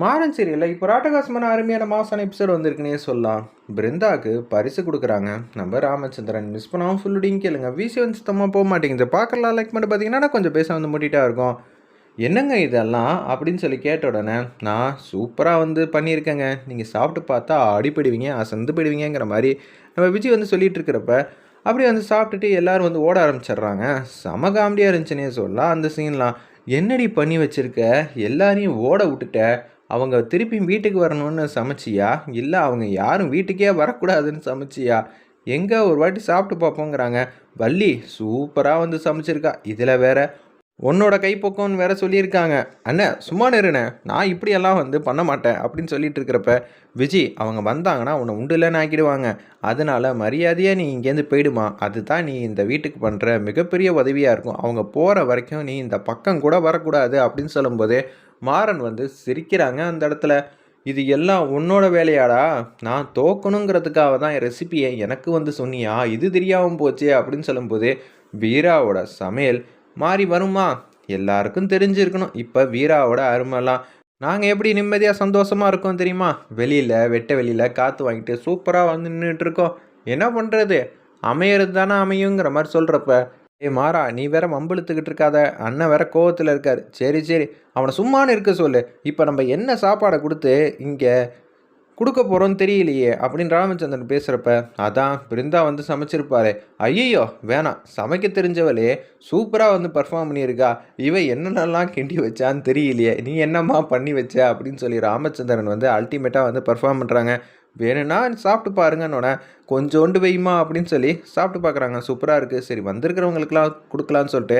மாறன் சீரியலில் இப்போ ராட்டகாசமான அருமையான மாசான எபிசோடு வந்திருக்குன்னே சொல்லலாம். பிருந்தாவுக்கு பரிசு கொடுக்குறாங்க. நம்ம ராமச்சந்திரன் மிஸ் பண்ணாமல் ஃபுல்லுடையும் கேளுங்க. வீசி வந்து சுத்தமாக போக மாட்டேங்குது. பார்க்கலாம் லைக் பண்ணி பார்த்தீங்கன்னா கொஞ்சம் பேச வந்து முட்டிட்டா இருக்கும். என்னங்க இதெல்லாம்? அப்படின்னு சொல்லி கேட்ட உடனே நான் சூப்பராக வந்து பண்ணியிருக்கேங்க. நீங்கள் சாப்பிட்டு பார்த்தா அடிப்படுவீங்க அசந்து போயிடுவீங்கிற மாதிரி நம்ம விஜய் வந்து சொல்லிட்டு இருக்கிறப்ப அப்படி வந்து சாப்பிட்டுட்டு எல்லாரும் வந்து ஓட ஆரம்பிச்சிடுறாங்க. செம காமெடியாக இருந்துச்சுன்னே சொல்லலாம் அந்த சீன்லாம் என்னடி பண்ணி வச்சுருக்க? எல்லாரையும் ஓட விட்டுட்ட. அவங்க திருப்பியும் வீட்டுக்கு வரணும்னு சமைச்சியா? இல்லை அவங்க யாரும் வீட்டுக்கே வரக்கூடாதுன்னு சமைச்சியா? எங்கே ஒரு வாட்டி சாப்பிட்டு பார்ப்போங்கிறாங்க வள்ளி சூப்பராக வந்து சமைச்சிருக்கா. இதில் வேற உன்னோட கைப்போக்கம்னு வேற சொல்லியிருக்காங்க. அண்ணன் சும்மா நிறுண்ணே. நான் இப்படியெல்லாம் வந்து பண்ண மாட்டேன் அப்படின்னு சொல்லிட்டு இருக்கிறப்ப விஜய் அவங்க வந்தாங்கன்னா உன்னை உண்டுலன்னு ஆக்கிடுவாங்க. அதனால மரியாதையாக நீ இங்கேருந்து போயிடுமா? அதுதான் நீ இந்த வீட்டுக்கு பண்ணுற மிகப்பெரிய உதவியாக இருக்கும். அவங்க போகிற வரைக்கும் நீ இந்த பக்கம் கூட வரக்கூடாது அப்படின்னு சொல்லும்போதே மாறன் வந்து சிரிக்கிறாங்க. அந்த இடத்துல இது எல்லாம் உன்னோட வேலையாடா. நான் தோக்கணுங்கிறதுக்காக தான் என் ரெசிபியை எனக்கு வந்து சொன்னியா? இது தெரியாமல் போச்சே அப்படின்னு சொல்லும்போது வீராவோட சமையல் மாறி வருமா? எல்லாருக்கும் தெரிஞ்சிருக்கணும். இப்போ வீராவோட அருமைலாம் நாங்கள் எப்படி நிம்மதியாக சந்தோஷமாக இருக்கோம் தெரியுமா? வெளியில் வெட்ட வெளியில் காற்று வாங்கிட்டு சூப்பராக வந்து நின்றுட்டு இருக்கோம். என்ன பண்ணுறது அமையிறது தானே அமையுங்கிற மாதிரி சொல்கிறப்ப ஏ மாறா நீ வேற மம்பளுத்துக்கிட்டு இருக்காத. அண்ணன் வேற கோவத்தில் இருக்கார். சரி சரி. அவனை சும்மானு இருக்க சொல்லு. இப்போ நம்ம என்ன சாப்பாடை கொடுத்து இங்கே கொடுக்க போகிறோன்னு தெரியலையே அப்படின்னு ராமச்சந்திரன் பேசுகிறப்ப அதான் பிருந்தா வந்து சமைச்சிருப்பாரு. ஐயோ வேணாம். சமைக்க தெரிஞ்சவளே சூப்பராக வந்து பர்ஃபார்ம் பண்ணியிருக்கா. இவ என்னென்னலாம் கிண்டி வச்சான்னு தெரியலையே. நீ என்னம்மா பண்ணி வச்ச அப்படின்னு சொல்லி ராமச்சந்திரன் வந்து அல்டிமேட்டாக வந்து பர்ஃபார்ம் பண்ணுறாங்க வேணும்னா சாப்பிட்டு பாருங்கன்னொன்னே கொஞ்சோண்டு வெய்யுமா அப்படின்னு சொல்லி சாப்பிட்டு பார்க்குறாங்க சூப்பராக இருக்குது சரி வந்திருக்கிறவங்களுக்குலாம் கொடுக்கலான்னு சொல்லிட்டு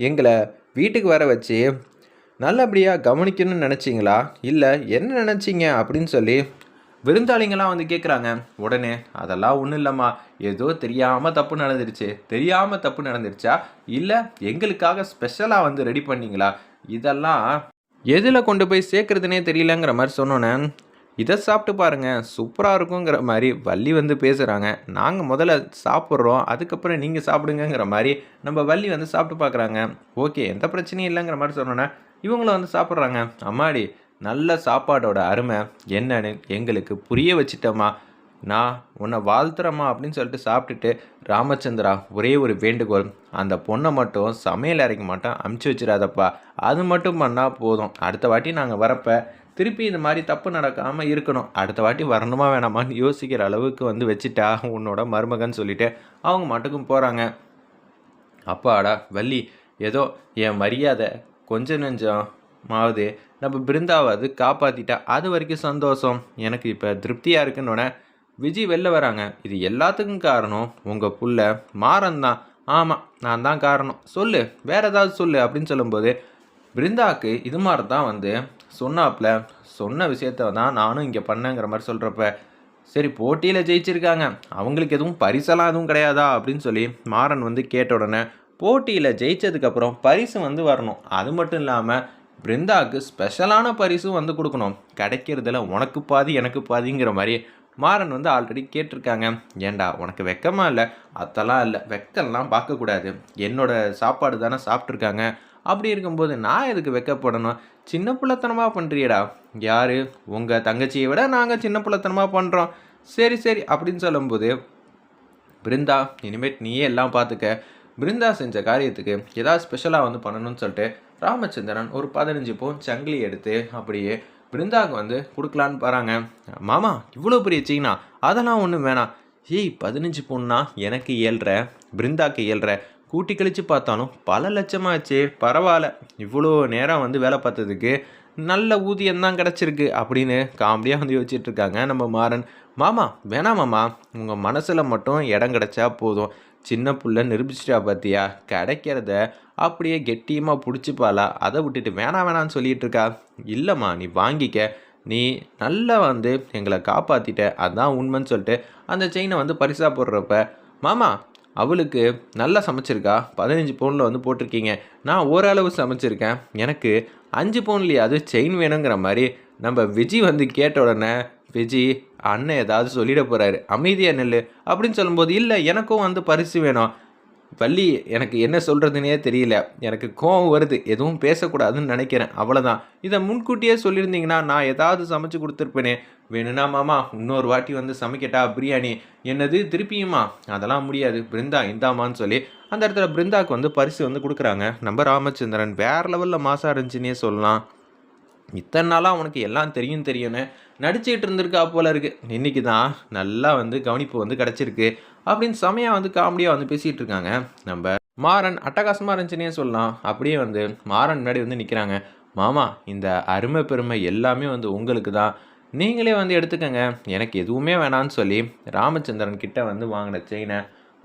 எங்களை வீட்டுக்கு வர வச்சு நல்லபடியாக கவனிக்கணும்னு நினச்சிங்களா? இல்லை என்ன நினச்சிங்க அப்படின்னு சொல்லி விருந்தாளிங்கெல்லாம் வந்து கேட்குறாங்க உடனே அதெல்லாம் ஒன்றும் இல்லைம்மா. ஏதோ தெரியாமல் தப்பு நடந்துருச்சு தெரியாமல் தப்பு நடந்துருச்சா இல்லை எங்களுக்காக ஸ்பெஷலாக வந்து ரெடி பண்ணீங்களா? இதெல்லாம் எதில் கொண்டு போய் சேர்க்குறதுனே தெரியலங்கிற மாதிரி சொன்னோன்னே இதை சாப்பிட்டு பாருங்க சூப்பராக இருக்குங்கிற மாதிரி வள்ளி வந்து பேசுகிறாங்க நாங்கள் முதல்ல சாப்பிட்றோம் அதுக்கப்புறம் நீங்கள் சாப்பிடுங்கங்கிற மாதிரி நம்ம வள்ளி வந்து சாப்பிட்டு பார்க்குறாங்க ஓகே எந்த பிரச்சனையும் இல்லைங்கிற மாதிரி சொன்னோன்னே இவங்களும் வந்து சாப்பிட்றாங்க. அம்மாடி நல்ல சாப்பாடோட அருமை. என்னன்னு எங்களுக்கு புரிய வச்சிட்டோமா நான் உன்னை வாழ்த்துறம்மா அப்படின்னு சொல்லிட்டு சாப்பிட்டுட்டு ராமச்சந்திரா ஒரே ஒரு வேண்டுகோள். அந்த பொண்ணை மட்டும் சமையல் அரைக்க மாட்டோம் அமுச்சு வச்சிடாதப்பா. அது மட்டும் பண்ணால் போதும். அடுத்த வாட்டி நாங்கள் வரப்போ திருப்பி இந்த மாதிரி தப்பு நடக்காமல் இருக்கணும். அடுத்த வாட்டி வரணுமா வேணாமான்னு யோசிக்கிற அளவுக்கு வந்து வச்சுட்டா உன்னோட மருமகன் சொல்லிட்டு அவங்க மட்டுக்கும் போகிறாங்க அப்பாடா வள்ளி ஏதோ என் மரியாதை கொஞ்சம் நெஞ்சம் மாவுது நம்ம பிருந்தாவது காப்பாற்றிட்டா அது வரைக்கும் சந்தோஷம். எனக்கு இப்போ திருப்தியாக இருக்குன்னொன்னே விஜய் வெளில வராங்க. இது எல்லாத்துக்கும் காரணம் உங்கள் புள்ள மாறன் தான். ஆமாம் நான் தான் காரணம். சொல்லு வேறு ஏதாவது சொல்லு அப்படின்னு சொல்லும்போது பிருந்தாவுக்கு இது மாதிரி தான் வந்து சொன்னாப்புல சொன்ன விஷயத்த தான் நானும் இங்கே பண்ணேங்கிற மாதிரி சொல்கிறப்ப சரி போட்டியில் ஜெயிச்சிருக்காங்க. அவங்களுக்கு எதுவும் பரிசெல்லாம் எதுவும் கிடையாதா? அப்படின்னு சொல்லி மாறன் வந்து கேட்ட உடனே போட்டியில் ஜெயிச்சதுக்கப்புறம் பரிசு வந்து வரணும். அது மட்டும் இல்லாமல் பிருந்தாவுக்கு ஸ்பெஷலான பரிசும் வந்து கொடுக்கணும். கிடைக்கிறதுல உனக்கு பாதி எனக்கு பாதிங்கிற மாதிரி மாறன் வந்து ஆல்ரெடி கேட்டிருக்காங்க. ஏண்டா உனக்கு வெக்கமாக இல்லை? அதெல்லாம் இல்லை. வெக்கம்லாம் பார்க்கக்கூடாது. என்னோடய சாப்பாடு தானே சாப்பிட்ருக்காங்க அப்படி இருக்கும்போது நான் எதுக்கு வெக்கப்படணும்? சின்ன பிள்ளைத்தனமாக பண்ணுறியடா யார்? உங்கள் தங்கச்சியை விட நாங்கள் சின்ன பிள்ளைத்தனமாக பண்ணுறோம் சரி சரி அப்படின்னு சொல்லும்போது பிருந்தா இனிமேட் நீயே எல்லாம் பார்த்துக்க பிருந்தா செஞ்ச காரியத்துக்கு ஏதாவது ஸ்பெஷலாக வந்து பண்ணணும்னு சொல்லிட்டு ராமச்சந்திரன் ஒரு பதினஞ்சு பவுன் சங்கிலி எடுத்து அப்படியே பிருந்தாவுக்கு வந்து கொடுக்கலான்னு பாருங்க மாமா இவ்வளோ பெரிய சீனா அதெல்லாம் ஒன்றும் வேணாம். ஏய் பதினஞ்சு பொண்ணா எனக்கு இயல்ற பிருந்தாக்கு இயல்ற கூட்டி கழித்து பார்த்தாலும் பல லட்சமாச்சு பரவாயில்ல. இவ்வளோ நேரம் வந்து வேலை பார்த்ததுக்கு நல்ல ஊதியம் தான் கிடச்சிருக்கு அப்படின்னு காமெடியாக வந்து யோசிச்சுட்டு இருக்காங்க நம்ம மாறன். மாமா வேணாம் மாமா உங்கள் மனசில் மட்டும் இடம் கிடச்சா போதும். சின்ன புள்ள நிரூபிச்சிட்டா பார்த்தியா கிடைக்கிறத அப்படியே கெட்டியமாக பிடிச்சிப்பாளா? அதை விட்டுட்டு வேணாம் வேணான்னு சொல்லிட்டு இருக்கா? இல்லைம்மா நீ வாங்கிக்க. நீ நல்லா வந்து எங்களை காப்பாற்றிட்ட அதான் உண்மைன்னு சொல்லிட்டு அந்த செயினை வந்து பரிசாக போடுறப்ப மாமா அவளுக்கு நல்லா சமைச்சிருக்கா? பதினஞ்சு பவுனில் வந்து போட்டிருக்கீங்க. நான் ஓரளவு சமைச்சிருக்கேன். எனக்கு அஞ்சு பவுன்லேயாவது செயின் வேணுங்கிற மாதிரி நம்ம விஜி வந்து கேட்ட உடனே விஜி அண்ணன் ஏதாவது சொல்லிட போகிறாரு அமைதியாக நெல் அப்படின்னு சொல்லும்போது இல்லை எனக்கும் வந்து பரிசு வேணும். வள்ளி எனக்கு என்ன சொல்கிறதுனே தெரியல. எனக்கு கோவம் வருது. எதுவும் பேசக்கூடாதுன்னு நினைக்கிறேன். அவ்வளோதான் இதை முன்கூட்டியே சொல்லியிருந்தீங்கன்னா நான் ஏதாவது சமைச்சு கொடுத்துருப்பேனே. வேணும்னா மாமா இன்னொரு வாட்டி வந்து சமைக்கட்டா பிரியாணி. என்னது திருப்பியுமா? அதெல்லாம் முடியாது. பிருந்தா இந்தாமான்னு சொல்லி அந்த இடத்துல பிருந்தாவுக்கு வந்து பரிசு வந்து கொடுக்குறாங்க. நம்ம ராமச்சந்திரன் வேறு லெவலில் மாசா இருந்துச்சுன்னே சொல்லலாம். இத்தனை நாளாக அவனுக்கு எல்லாம் தெரியும் தெரியும்னு நடிச்சுக்கிட்டு இருந்திருக்கா போல இருக்கு. இன்னைக்கு தான் நல்லா வந்து கவனிப்பு வந்து கிடச்சிருக்கு. அப்படின்னு செமையாக வந்து காமெடியாக வந்து பேசிகிட்டு இருக்காங்க. நம்ம மாறன் அட்டகாசமாக இருந்துச்சுன்னே சொல்லலாம். அப்படியே வந்து மாறன் முன்னாடி வந்து நிற்கிறாங்க மாமா இந்த அருமை பெருமை எல்லாமே வந்து உங்களுக்கு தான் நீங்களே வந்து எடுத்துக்கங்க. எனக்கு எதுவுமே வேணான்னு சொல்லி ராமச்சந்திரன் கிட்ட வந்து வாங்கின செயினை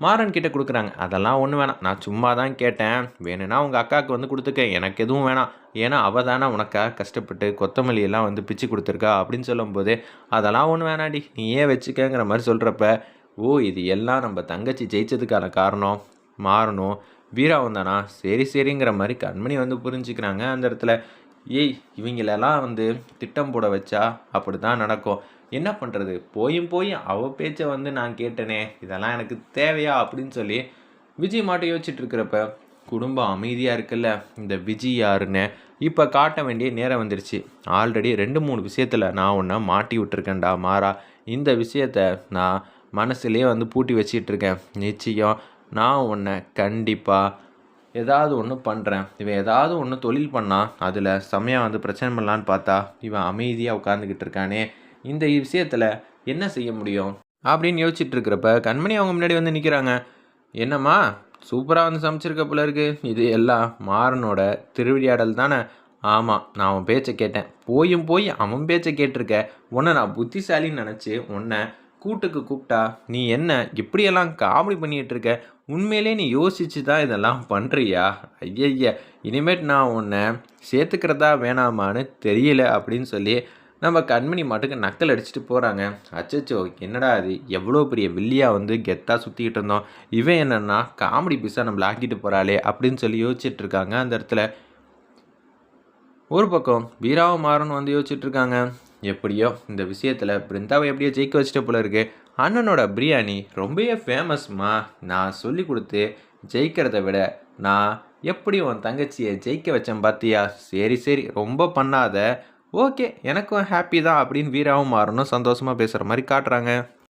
மாறன் கிட்ட கொடுக்குறாங்க. அதெல்லாம் ஒன்றும் வேணாம். நான் சும்மா தான் கேட்டேன். வேணும்னா உங்கள் அக்காவுக்கு வந்து கொடுத்துக்க. எனக்கு எதுவும் வேணாம். ஏன்னா அவள் தானே உனக்காக கஷ்டப்பட்டு கொத்தமல்லி எல்லாம் வந்து பிச்சு கொடுத்துருக்கா அப்படின்னு சொல்லும்போது அதெல்லாம் ஒன்றும் வேணாடி நீயே வச்சுக்கங்கிற மாதிரி சொல்கிறப்ப ஓ இது எல்லாம் நம்ம தங்கச்சி ஜெயிச்சதுக்கான காரணம். மாறணும் வீராவும் தானா? சரி சரிங்கிற மாதிரி கண்மணி வந்து புரிஞ்சுக்கிறாங்க. அந்த இடத்துல ஏய் இவங்களெல்லாம் வந்து திட்டம் போட வச்சா அப்படி தான் நடக்கும். என்ன பண்ணுறது போயும் போய் அவள் பேச்சை வந்து நான் கேட்டேனே இதெல்லாம் எனக்கு தேவையா அப்படின்னு சொல்லி விஜய் மாட்டை யோசிச்சுட்டு இருக்கிறப்ப குடும்பம் அமைதியாக இருக்குல்ல? இந்த விஜய் யாருன்னு இப்போ காட்ட வேண்டிய நேரம் வந்துருச்சு. ஆல்ரெடி ரெண்டு மூணு விஷயத்தில் நான் ஒன்றை மாட்டி விட்டுருக்கேன்டா மாறா. இந்த விஷயத்த நான் மனசுலேயே வந்து பூட்டி வச்சிட்டு இருக்கேன். நிச்சயம் நான் உன்னை கண்டிப்பாக ஏதாவது ஒன்று பண்ணுறேன் இவன் ஏதாவது ஒன்று தொழில் பண்ணால் அதில் செம்மையாக வந்து பிரச்சனை பண்ணலான்னு பார்த்தா இவன் அமைதியாக உட்காந்துக்கிட்டு இருக்கானே. இந்த விஷயத்தில் என்ன செய்ய முடியும்? அப்படின்னு யோசிச்சுட்டு இருக்கிறப்ப கண்மணி அவங்க முன்னாடி வந்து நிற்கிறாங்க என்னம்மா சூப்பராக வந்து சமைச்சிருக்க போல இருக்கு. இது எல்லாம் மாறனோட திருவிளையாடல் தானே? ஆமாம் நான் அவன் பேச்சை கேட்டேன். போயும் போய் அவன் பேச்சை கேட்டிருக்க. உன்னை நான் புத்திசாலின்னு நினச்சி உன்னை கூட்டுக்கு கூப்பிட்டா நீ என்ன இப்படியெல்லாம் காமெடி பண்ணிகிட்டு இருக்க உண்மையிலே நீ யோசிச்சு தான் இதெல்லாம் பண்ணுறியா ஐயய்ய இனிமேட் நான் உன்னை சேர்த்துக்கிறதா வேணாமான்னு தெரியல அப்படின்னு சொல்லி நம்ம கண்மணி மாட்டுக்கு நக்கல் அடிச்சுட்டு போகிறாங்க அச்சச்சோ என்னடா அது எவ்வளோ பெரிய வில்லியாக வந்து கெத்தாக சுற்றிக்கிட்டு இருந்தோம். இவன் என்னென்னா காமெடி பீஸாக நம்மளை ஆக்கிட்டு போகிறாளே அப்படின்னு சொல்லி யோசிச்சுட்டு இருக்காங்க. அந்த இடத்துல ஒரு பக்கம் வீராவை மாறணும் வந்து யோசிச்சுட்டு இருக்காங்க. எப்படியோ இந்த விஷயத்தில் பிருந்தாவை எப்படியோ ஜெயிக்க வச்சுட்டு போல இருக்கு. அண்ணனோட பிரியாணி ரொம்பவே ஃபேமஸ்மா நான் சொல்லி கொடுத்து ஜெயிக்கிறத விட நான் எப்படி உன் தங்கச்சியை ஜெயிக்க வச்சேன் பார்த்தியா சரி சரி ரொம்ப பண்ணாத. ஓகே எனக்கும் ஹாப்பி தான் அப்படின்னு வீராவும் மாறணும் சந்தோஷமாக பேசுகிற மாதிரி காட்டுறாங்க.